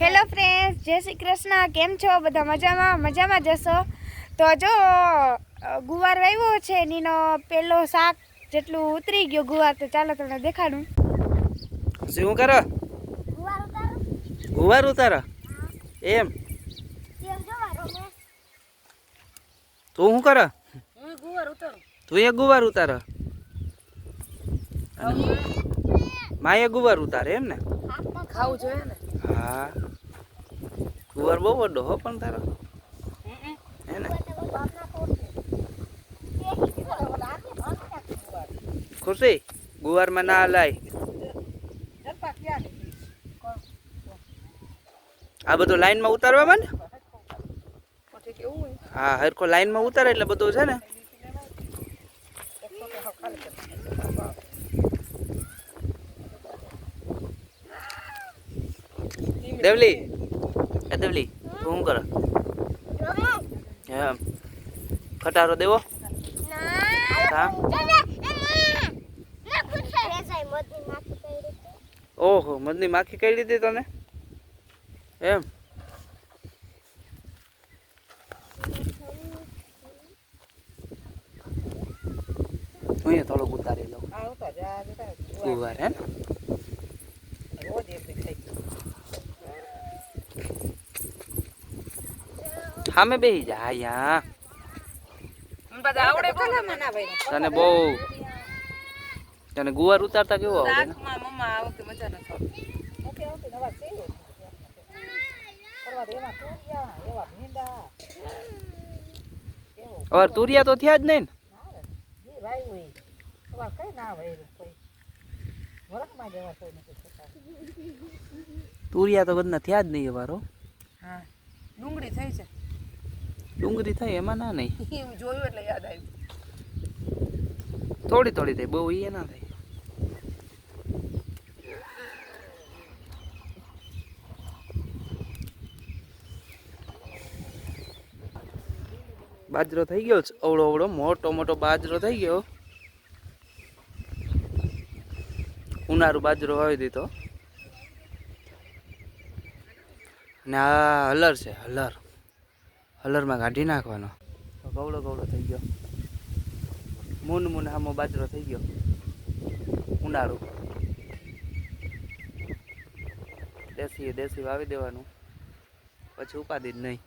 Hello friends જય શ્રી કૃષ્ણ. કેમ છો? બધા મજામાં? મજામાં જશો તો જો ગુવાર વાવ્યો છે નીનો પેલો શાક જેટલું ઉતરી ગયો ગુવાર તો ચાલો તમને દેખાડું. શું કરો? ગુવાર ઉતારો. એમ. તું શું કરો? હું ગુવાર ઉતારું. તું એ ગુવાર ઉતારો. માએ ગુવાર ઉતારે એમ ને? ખાવું જોઈએ ને. હા. ગુવાર બહુ વડો હો પણ તારો. હે ને? ખુશી ગુવારમાં ના લાય આ બધું લાઈનમાં ઉતારવામાં ને? હા હરખો લાઈનમાં ઉતારે એટલે બધું છે ને? દેવલી દેવલી શું કરો? એમ. ખટારો દેવો? હા? ઓહો મધની માખી કઈ લીધી તને? એમ. અહીંયા થોડોક ઉતારી લઉં. ગુવાર હે ને? સામે બે જા ભાઈ તને બહુ તને ગુવાર ઉતારતા કેવો આવડે મમ્મા મજા ઓકે ઓકે નવા હવે તુરિયા તો થયા જ નહીં તુરિયા તો બધા થયા જ નહીં વારો હા ડુંગળી થઈ છે. ડુંગળી થાય એમાં ના નહીં. એવું જોયું એટલે યાદ આવ્યું. થોડી થોડી થાય બહુ એ ના થાય. બાજરો થઈ ગયો છે અવળો અવળો મોટો મોટો બાજરો થઈ ગયો. ઉનાળુ બાજરો વાવી દીધો. ને આ હલર છે હલર. હલરમાં કાઢી નાખવાનો. ગવડો ગવડો થઈ ગયો. મૂન મૂન હામો બાજરો થઈ ગયો. ઉનાળુ. દેશી દેશી વાવી દેવાનું. પછી ઉપાધિ જ નહીં.